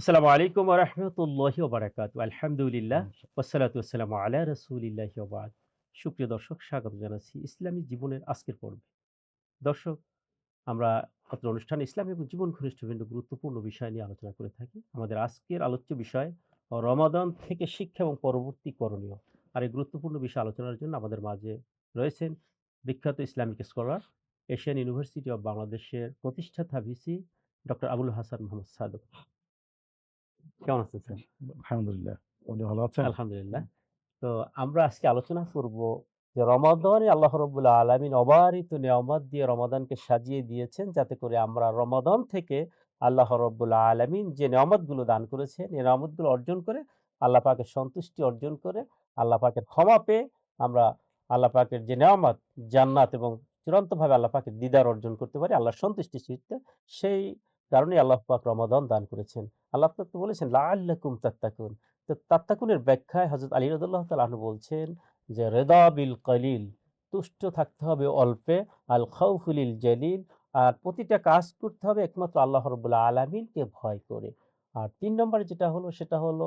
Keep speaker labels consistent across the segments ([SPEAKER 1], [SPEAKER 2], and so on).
[SPEAKER 1] আসসালামু আলাইকুম রহমতুল্লাহ বারাকাত আলহামদুলিল্লাহ ওসালাত আসসালামু আলা রসুলিল্লাহ ওবাদ সুপ্রিয় দর্শক স্বাগত জানাচ্ছি ইসলামী জীবনের আজকের পর্বে। দর্শক আমরা অত্র অনুষ্ঠান ইসলাম এবং জীবন ঘনিষ্ঠ বিভিন্ন গুরুত্বপূর্ণ বিষয় নিয়ে আলোচনা করে থাকি। আমাদের আজকের আলোচ্য বিষয় রমাদান থেকে শিক্ষা এবং পরবর্তী করণীয়। আর এই গুরুত্বপূর্ণ বিষয় আলোচনার জন্য আমাদের মাঝে রয়েছেন বিখ্যাত Islamic scholar Asian University of বাংলাদেশের প্রতিষ্ঠাতা ভিসি ডক্টর আবুল হাসান মোহাম্মদ সাদক। কেমন আছেন স্যার?
[SPEAKER 2] আলহামদুলিল্লাহ উনি ভালো আছেন?
[SPEAKER 1] আলহামদুলিল্লাহ। তো আমরা আজকে আলোচনা করব যে রমাদানে আল্লাহ রব্বুল্লাহ আলমিন অবারিত নিয়ামত দিয়ে রমাদানকে সাজিয়ে দিয়েছেন যাতে করে আমরা রমাদান থেকে আল্লাহ রব্বুল্লাহ আলমিন যে নিয়ামতগুলো দান করেছেন এই নিয়ামতগুলো অর্জন করে আল্লাহ পাকের সন্তুষ্টি অর্জন করে আল্লাহ পাকের ক্ষমা পেয়ে আমরা আল্লাহ পাকের যে নিয়ামত জান্নাত এবং চূড়ান্তভাবে আল্লাহ পাকের দিদার অর্জন করতে পারি আল্লাহর সন্তুষ্টি চিত্তে সেই কারণে আল্লাহ পাক রমাদান দান করেছেন। আল্লাহ পাক তো বলেছেন, লাআল্লাকুম তাত্তাকুন। তো তাত্তাকুনের ব্যাখ্যায় হজরত আলী রদুল্লাহ তালু বলছেন যে, রেদা বিল কলিল, তুষ্ট থাকতে হবে অল্পে, আল খাউফুলিল জলিল। আর প্রতিটা কাজ করতে হবে একমাত্র আল্লাহ রবুল্লা আলমিনকে ভয় করে। আর তিন নম্বরে যেটা হলো, সেটা হলো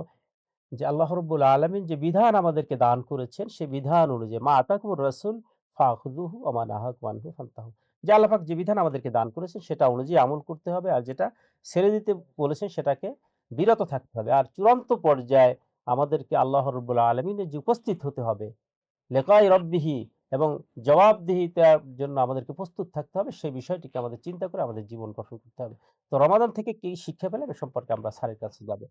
[SPEAKER 1] যে, আল্লাহ রব্বুল আলমিন যে বিধান আমাদেরকে দান করেছেন, সে বিধান অনুযায়ী, মা আতাকুর রসুল ফাহুদুহু আমার আহাক মানহু ফান্তাহু যে আল্লাহাক যে বিধান আমাদেরকে দান করেছেন সেটা অনুযায়ী আমল করতে হবে আর যেটা ছেড়ে দিতে বলেছেন সেটাকে বিরত থাকতে হবে। আর চূড়ান্ত পর্যায়ে আমাদেরকে আল্লাহ রব্বুল্লাহ আলমিনের যে উপস্থিত হতে হবে, লেকাই রব্বিহি এবং জবাবদিহিতার জন্য আমাদেরকে প্রস্তুত থাকতে হবে, সেই বিষয়টিকে আমাদের চিন্তা করে আমাদের জীবন গঠন করতে হবে। তো রমাদান থেকে কি শিক্ষা পেলাম এ সম্পর্কে আমরা স্যারের কাছে যাব।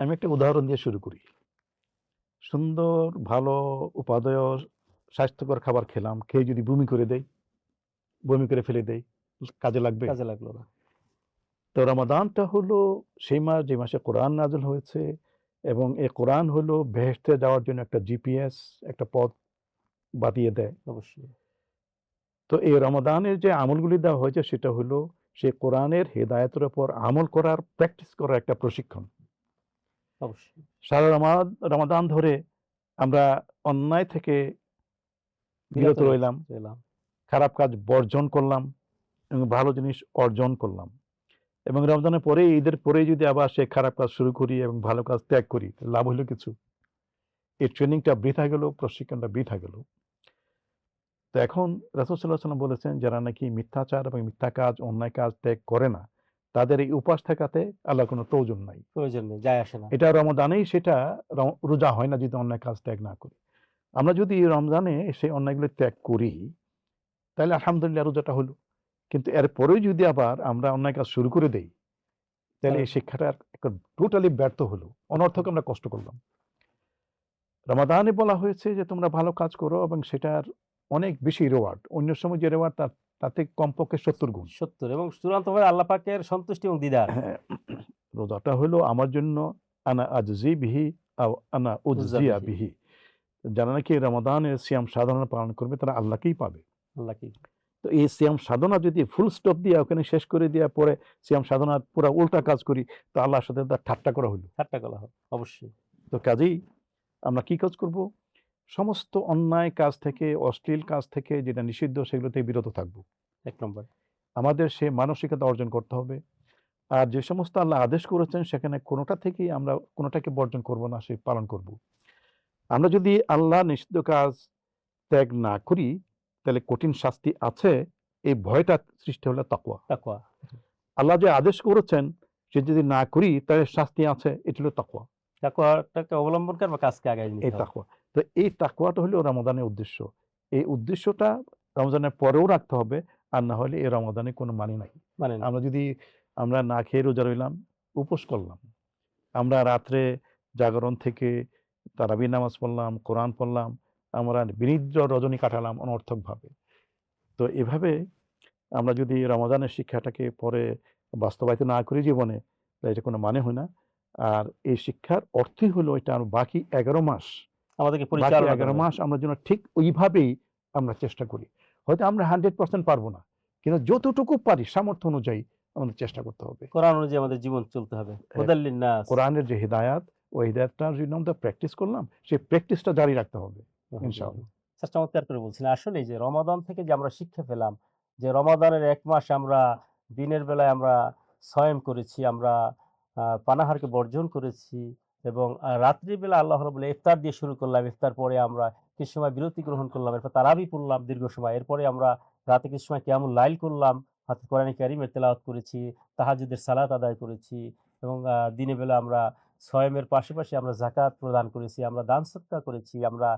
[SPEAKER 2] আমি একটা উদাহরণ দিয়ে শুরু করি। সুন্দর, ভালো, উপাদেয় স্বাস্থ্যকর খাবার খেলাম খেয়ে যদি বমি করে দেয় বমি করে ফেলে দেয় কাজে লাগবে?
[SPEAKER 1] কাজে লাগল না।
[SPEAKER 2] তো রমাদানটা হলো সেই মাস যে মাসে কোরআন নাজল হয়েছে এবং এ কোরআন হলো ভেস্তে যাওয়ার জন্য একটা জিপিএস একটা পথ বাতিয়ে দেয়।
[SPEAKER 1] অবশ্যই।
[SPEAKER 2] তো এই রমাদানের যে আমলগুলি দেওয়া হয়েছে সেটা হলো সে কোরআনের হেদায়তের ওপর আমল করার প্র্যাকটিস করার একটা প্রশিক্ষণ।
[SPEAKER 1] অবশ্যই।
[SPEAKER 2] সারা রমাদ রমাদান ধরে আমরা অন্যায় থেকে বিরত রইলাম। খারাপ কাজ বর্জন করলাম এবং ভালো জিনিস অর্জন করলাম। এবং রমজানের পরে ঈদের পরে যদি আবার সে খারাপ কাজ শুরু করি এবং ভালো কাজ ত্যাগ করি লাভ হলো কিছু। এই ট্রেনিংটা বৃথা গেল প্রশিক্ষণটা বৃথা গেল। তো এখন রাসুসাল্লাহ সাল্লাম বলেছেন যারা নাকি মিথ্যাচার এবং মিথ্যা কাজ অন্যায় কাজ ত্যাগ করে না তাদের এই উপাস থাকাতে আল্লাহ কোনো প্রয়োজন নাই।
[SPEAKER 1] প্রয়োজন নেই যায় আসে না।
[SPEAKER 2] এটা রমজানেই সেটা রোজা হয় না যদি অন্যায় কাজ ত্যাগ না করি। আমরা যদি রমজানে সেই অন্যায়গুলো ত্যাগ করি তাহলে আলহামদুলিল্লাহ রোজাটা হলো। কিন্তু এরপরেও যদি আবার আমরা অন্যায় কাজ শুরু করে দেই তাহলে এই শিক্ষাটা টোটালি ব্যর্থ হলো। অনর্থক আমরা কষ্ট করলাম। রমাদানে বলা হয়েছে যে তোমরা ভালো কাজ করো এবং সেটার অনেক বেশি রেওয়ার্ড অন্য সময় যে রেওয়ার্ড তার তাতে কমপক্ষে সত্তর গুণ।
[SPEAKER 1] সত্তর এবং চূড়ান্তভাবে আল্লাহ পাকের সন্তুষ্টি এবং দিদার।
[SPEAKER 2] হ্যাঁ, রোজাটা হলো আমার জন্য আনা আজজি বিহি আনা উজিয়া
[SPEAKER 1] বিহি।
[SPEAKER 2] যারা নাকি রমাদানের সিয়াম সাধনা পালন করবে? তারা আল্লাহকেই পাবে।
[SPEAKER 1] আল্লাহ কি
[SPEAKER 2] তো এই সিয়াম সাধনা যদি ফুল স্টপ দিয়ে ওখানে শেষ করে দেওয়ার পরে সিয়াম সাধনার পুরো উল্টা কাজ করি তো আল্লাহর সাথে তার ঠাট্টা করা হলো
[SPEAKER 1] ঠাট্টা করা হয় অবশ্যই।
[SPEAKER 2] তো কাজেই আমরা কি কাজ করব? সমস্ত অন্যায় কাজ থেকে অশ্লীল কাজ থেকে যেটা নিষিদ্ধ সেগুলো থেকে বিরত থাকব।
[SPEAKER 1] এক নম্বর।
[SPEAKER 2] আমাদের সে মানসিকতা অর্জন করতে হবে। আর যে সমস্ত আল্লাহ আদেশ করেছেন সেখানে কোনোটা থেকেই আমরা কোনোটাকে বর্জন করব না সে পালন করব। আমরা যদি আল্লাহ নিষিদ্ধ কাজ ত্যাগ না করি তাহলে কঠিন শাস্তি আছে। এই ভয়টা সৃষ্টি হলে তাকওয়া।
[SPEAKER 1] তাকুয়া
[SPEAKER 2] আল্লাহ যে আদেশ করেছেন সে যদি না করি তাহলে শাস্তি আছে এটি হলো তাকওয়া।
[SPEAKER 1] তাকুয়াটাকে অবলম্বন করে বা কাজকে নিতে
[SPEAKER 2] এই
[SPEAKER 1] হবে।
[SPEAKER 2] তাকওয়া। তো এই তাকওয়াটা হলো রমাদানের উদ্দেশ্য। এই উদ্দেশ্যটা রমজানের পরেও রাখতে হবে আর না হলে এই রমাদানে কোনো মানে নাই।
[SPEAKER 1] মানে
[SPEAKER 2] আমরা যদি আমরা না খেয়ে রোজা রইলাম উপোস করলাম। আমরা রাত্রে জাগরণ থেকে তারাবি নামাজ পড়লাম কোরআন পড়লাম আমরা বিনিদ্র রজনী কাটালাম অনর্থকভাবে। তো এভাবে আমরা যদি রমাদানের শিক্ষাটাকে পরে বাস্তবায়িত না করি জীবনে তাহলে এটা কোনো মানে হয় না। আর এই শিক্ষার অর্থই হলো এটা আর বাকি এগারো মাস।
[SPEAKER 1] আমাদেরকে
[SPEAKER 2] এগারো মাস আমরা যেন ঠিক ওইভাবেই আমরা চেষ্টা করি। হয়তো আমরা হান্ড্রেড পার্সেন্ট পারব না কিন্তু যতটুকু পারি সামর্থ্য অনুযায়ী আমাদের চেষ্টা করতে হবে।
[SPEAKER 1] কোরআন অনুযায়ী আমাদের জীবন চলতে হবে।
[SPEAKER 2] কোরআনের যে হিদায়াত ওই হিদায়াতটা যদি আমরা প্র্যাকটিস করলাম সেই প্র্যাকটিসটা জারি রাখতে হবে ইনশাআল্লাহ।
[SPEAKER 1] স্যার চমৎকার করে বলছিলেন আসলে যে রমাদান থেকে যে আমরা শিক্ষা পেলাম যে রমাদানের এক মাস আমরা দিনের বেলায় আমরা সয়েম করেছি, আমরা পানাহারকে বর্জন করেছি এবং রাত্রিবেলা আল্লাহ রাব্বুল ইফতার দিয়ে শুরু করলাম। ইফতার পরে আমরা কিছু সময় বিরতি গ্রহণ করলাম। এরপর তারাবি পড়লাম দীর্ঘ সময়। এরপরে আমরা রাতে কিছু সময় কেমন লাইল করলাম। হাতে কোরআনে কারিমের তেলাওয়াত করেছি, তাহাজ্জুদের সালাত আদায় করেছি এবং আ দিনের বেলা আমরা সয়েমের পাশাপাশি আমরা জাকাত প্রদান করেছি, আমরা দান সদকা করেছি, আমরা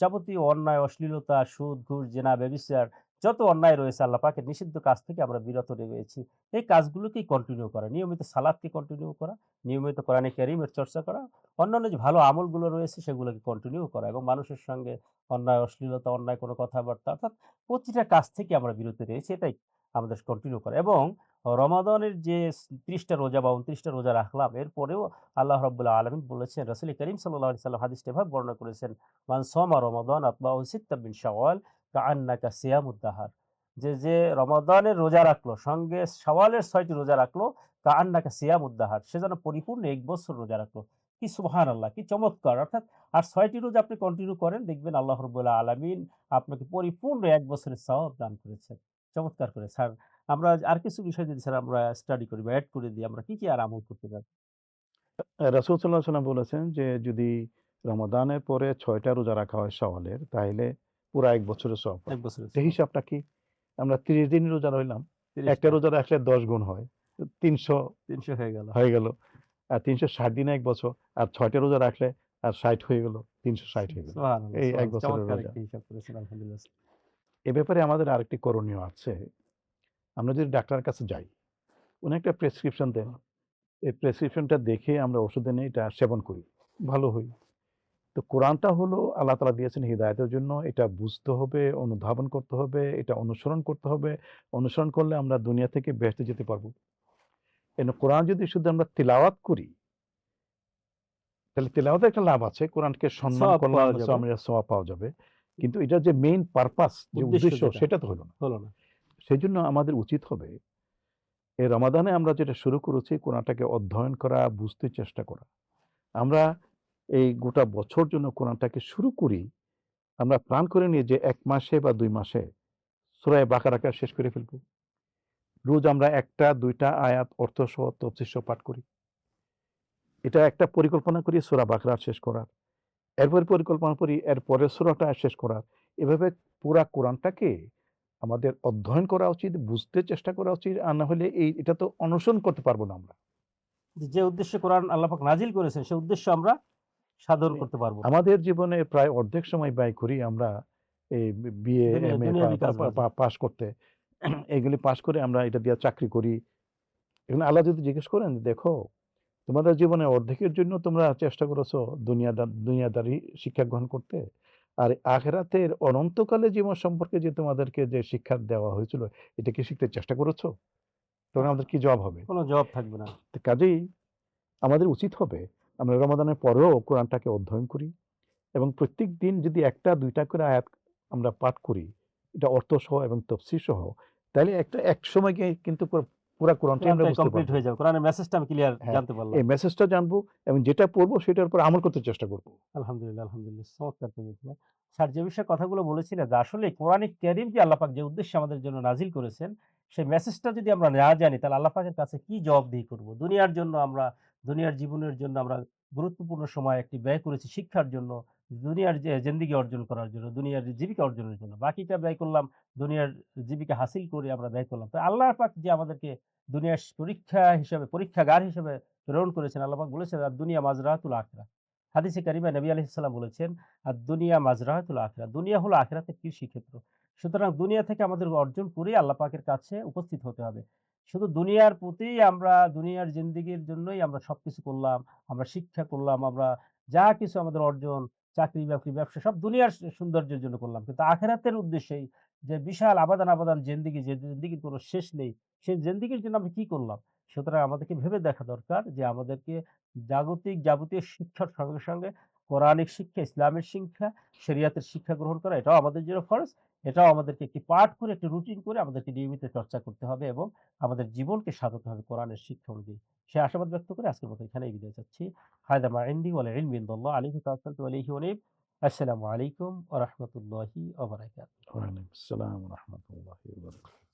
[SPEAKER 1] যাবতীয় অন্যায়, অশ্লীলতা, সুদ, ঘুষ, জেনা, ব্যভিচার যত অন্যায় রয়েছে আল্লাহ পাকের নিষিদ্ধ কাজ থেকে আমরা বিরত রয়েছি। এই কাজগুলোকেই কন্টিনিউ করা, নিয়মিত সালাদকে কন্টিনিউ করা, নিয়মিত কোরআনে ক্যারিমের চর্চা করা, অন্যান্য যে ভালো আমলগুলো রয়েছে সেগুলোকে কন্টিনিউ করা এবং মানুষের সঙ্গে অন্যায়, অশ্লীলতা, অন্যায় কোনো কথাবার্তা অর্থাৎ প্রতিটা কাজ থেকে আমরা বিরত রয়েছি এটাই আমাদের কন্টিনিউ করা এবং রমাদানের যে ত্রিশটা রোজা বা ২৯ টা রোজা রাখলাম এরপরেও আল্লাহ রাব্বুল আলামিন বলেছেন, রাসূল করিম আলাইহি সাল্লাম হাদিসটা এভাবে বর্ণনা করেছেন, "মান সামা রমাদান আতবাহু সিত্তাম মিন শাওয়াল কাআন্নাকা সিয়ামুদ দাহার।" যে, যে রমাদানের রোজা রাখল সঙ্গে সওয়ালের ছয়টি রোজা রাখল, কাআন্নাকা সিয়ামুদ উদ্দাহার সে যেন পরিপূর্ণ এক বছর রোজা রাখল। কি সুবহানাল্লাহ! কি চমৎকার! অর্থাৎ আর ছয়টি রোজা আপনি কন্টিনিউ করেন দেখবেন আল্লাহ রাব্বুল আলামিন আপনাকে পরিপূর্ণ এক বছরের সওয়াব দান করেছেন। চমৎকার করে স্যার আমরা আর কিছু বিষয় যদি স্যার আমরা স্টাডি করি বা এড করে দিই আমরা কি, কি আর আমল করতে পারি?
[SPEAKER 2] আ রাসূল সাল্লাল্লাহু বলেছেন যে, যদি রমাদানের পরে ৬ টা রোজা রাখা হয় শাওয়ালের তাইলে পুরা ১ বছরের
[SPEAKER 1] ১
[SPEAKER 2] পাবেন।
[SPEAKER 1] বছরের সওয়াব।
[SPEAKER 2] হিসাবটা কি? আমরা ৩০ দিন রোজা রইলাম। একটা রোজা রাখলে ১০ গুণ হয়। তিনশো
[SPEAKER 1] তিনশো হয়ে গেল।
[SPEAKER 2] হয়ে গেল। আর ৩৬০ দিনে এক বছর। আর ছয়টা রোজা রাখলে আর ৬০ হয়ে গেল। ৩৬০ হয়ে গেল। এই ১
[SPEAKER 1] সুবহানাল্লাহ।
[SPEAKER 2] বছরের রোজা।
[SPEAKER 1] একটি হিসাব করেছেন আলহামদুলিল্লাহ।
[SPEAKER 2] এ ব্যাপারে আমাদের আরেকটি করণীয় আছে। আমরা যদি ডাক্তারের কাছে যাই, উনি একটা প্রেসক্রিপশন দেন। এই প্রেসক্রিপশনটা দেখে আমরা ওষুধ এনে এটা সেবন করি। ভালো হই। তো কোরআনটা হলো আল্লাহ তাআলা দিয়েছেন হিদায়াতের জন্য। এটা বুঝতে হবে, অনুধাবন করতে হবে, এটা অনুসরণ করতে হবে। অনুসরণ করলে আমরা দুনিয়া থেকে বেহেশতে যেতে পারব। এজন্য কোরআন যদি শুধু আমরা তিলাওয়াত করি তাহলে তিলাওয়াতের একটা লাভ আছে। কোরআনকে সম্মান
[SPEAKER 1] সওয়াব
[SPEAKER 2] করলাম,
[SPEAKER 1] পাওয়া যাবে।
[SPEAKER 2] কিন্তু এটার যে মেইন পারপাস যে
[SPEAKER 1] উদ্দেশ্য
[SPEAKER 2] সেটা তো হলো না।
[SPEAKER 1] হলো না।
[SPEAKER 2] সেজন্য আমাদের উচিত হবে এই রমাদানে আমরা যেটা শুরু করেছি কোরআনটাকে অধ্যয়ন করা, বুঝতে চেষ্টা করা। আমরা এই গোটা বছর জন্য কোরআনটাকে শুরু করি। আমরা প্ল্যান করে নিই যে ১ মাসে বা ২ মাসে সূরা বাকারাকে শেষ করে ফেলব। রোজ আমরা একটা দুইটা আয়াত অর্থসহ তফসির সহ পাঠ করি। এটা একটা পরিকল্পনা করি সূরা বাকারা শেষ করার। এরপরে পরিকল্পনা করি এর পরের সূরাটা শেষ করার। এভাবে পুরা কোরআনটাকে আমাদের অধ্যয়ন করা উচিত, বুঝতে চেষ্টা করা উচিত। আর না হলে এই এটা তো অনুসরণ করতে পারব না আমরা।
[SPEAKER 1] যে, উদ্দেশ্যে কোরআন আল্লাপাক নাজিল করেছেন সে উদ্দেশ্য আমরা সাধন করতে পারব।
[SPEAKER 2] আমাদের জীবনে প্রায় অর্ধেক সময় ব্যয় করি আমরা এই বিএ,
[SPEAKER 1] বাজে।
[SPEAKER 2] পা পাস করতে। এগুলি পাস করে আমরা এটা দিয়ে চাকরি করি। এখন আল্লাহ যদি জিজ্ঞেস করেন, দেখো তোমাদের জীবনে অর্ধেকের জন্য তোমরা চেষ্টা করেছ দুনিয়াদা দুনিয়াদারি শিক্ষা গ্রহণ করতে। আর আখিরাতের অনন্তকালে জীবন সম্পর্কে যে তোমাদেরকে যে শিক্ষা দেওয়া হয়েছিল এটা কি শিখতে চেষ্টা করেছ? তখন আমাদের কি জবাব হবে?
[SPEAKER 1] কোন জবাব থাকবে না।
[SPEAKER 2] তো কাজেই আমাদের উচিত হবে আমরা রমাদানের পরেও কোরআনটাকে অধ্যয়ন করি এবং প্রত্যেক দিন যদি ১ টা ২ টা করে আয়াত আমরা পাঠ করি, এটা অর্থসহ এবং তফসির সহ তাইলে একটা একসময় গিয়ে কিন্তু পুরা কোরআনটাই আমরা বুঝতে
[SPEAKER 1] কমপ্লিট। হয়ে যাবে। কোরআনের মেসেজটা আমি ক্লিয়ার জানতে পারলাম।
[SPEAKER 2] এই মেসেজটা জানব এবং যেটা পড়ব সেটার উপর আমল করতে চেষ্টা করব।
[SPEAKER 1] আলহামদুলিল্লাহ, আলহামদুলিল্লাহ। চমৎকার। স্যার যে বিষয়ে কথাগুলো বলেছিলেন যে আসলে কোরআনিক কারীম যে আল্লাহ পাক যে উদ্দেশ্যে আমাদের জন্য নাজিল করেছেন, সেই মেসেজটা যদি আমরা না জানি তাহলে আল্লাহ পাকের কাছে কি জবাবদিহি করব? দুনিয়ার জন্য আমরা দুনিয়ার জীবনের জন্য আমরা গুরুত্বপূর্ণ সময় একটি ব্যয় করেছি শিক্ষার জন্য, দুনিয়ার যে জিন্দেগি অর্জন করার জন্য, দুনিয়ার জীবিকা অর্জনের জন্য। বাকিটা ব্যয় করলাম দুনিয়ার জীবিকা হাসিল করে আমরা ব্যয় করলাম। তো আল্লাহ পাক যে আমাদেরকে দুনিয়ার পরীক্ষা হিসেবে পরীক্ষাগার হিসেবে প্রেরণ করেছেন আল্লাহ পাক বলেছেন, আর দুনিয়া মাজরাতুল আখরা হাদিসে কারিমা নবী আলাইহিস সালাম বলেছেন, আর দুনিয়া মাজরাতুল আখরা দুনিয়া হলো আখিরাতের কৃষিক্ষেত্র। সুতরাং দুনিয়া থেকে আমাদের অর্জন করেই আল্লাহ পাকের কাছে উপস্থিত হতে হবে। শুধু দুনিয়ার প্রতি আমরা দুনিয়ার জিন্দেগির জন্যই আমরা সব কিছু করলাম, আমরা শিক্ষা করলাম, আমরা যা কিছু আমাদের অর্জন, চাকরি-বাকরি, ব্যবসা সব দুনিয়ার সৌন্দর্যের জন্য করলাম। কিন্তু আখেরাতের উদ্দেশ্যে যে বিশাল আবাদান, আবাদান জেন্দিগি যে জেন্দিগির কোনো শেষ নেই, সেই জেন্দিগির জন্য আমি কি করলাম? সুতরাং আমাদেরকে ভেবে দেখা দরকার যে আমাদেরকে জাগতিক যাবতীয় শিক্ষার সঙ্গে, সঙ্গে কোরআনিক শিক্ষা, ইসলামের শিক্ষা, শরিয়াতের শিক্ষা গ্রহণ করা এটাও আমাদের জন্য ফরজ। এটাও আমাদেরকে একটি পাঠ করে একটি রুটিন করে আমাদেরকে নিয়মিত চর্চা করতে হবে এবং আমাদের জীবনকে সাজাতে হবে কোরআনের শিক্ষা অনুযায়ী। সে আশাবাদ ব্যক্ত করে আজকের মতো এখানে বিদায় চাচ্ছি। হাদা মা ইনদি ওয়াল ইলমু ইনদাল্লাহ আলাইহি তাওয়াক্কালতু ওয়া ইলাইহি আসসালামু আলাইকুম ওয়া রাহমাতুল্লাহি ওয়া বারাকাতুহু।
[SPEAKER 2] ওয়ালাইকুম আসসালাম।